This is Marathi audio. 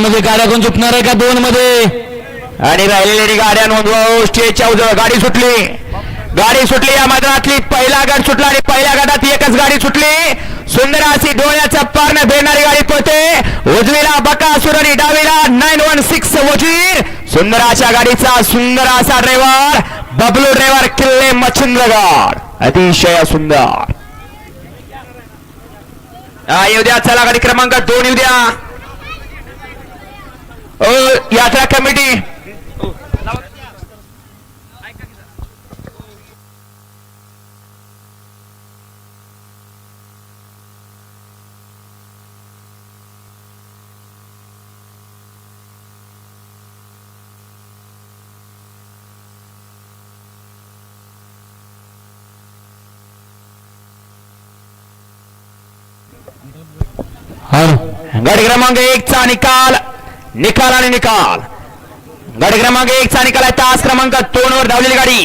मध्ये गाड्या कोण चुकणार आहे का दोन मध्ये आणि राहिलेली गाड्या नोंदवा स्टेजच्या उजव गाडी सुटली. गाडी सुटली या मैदानातली पहिला गट सुटला आणि पहिल्या गटात एकच गाडी सुटली. सुंदर अशी डोळ्याचा पारणं भेटणारी गाडी पळते. उजवीला बकासूर आणि डावीला नाईन वन सिक्स वजीर. सुंदर अशा गाडीचा सुंदर असा ड्रायव्हर बबलू ड्रायव्हर किल्ले मच्छिंद्रगड. अतिशय सुंदर. हा, येऊ द्या चला गाडी क्रमांक दोन येऊ द्या. यात्रा कमिटी. गाडी क्रमांक एक चा निकाल. निकाल आणि निकाल. गाडी क्रमांक एक चा निकाल आहे. तास क्रमांक दोन वर धावलेली गाडी.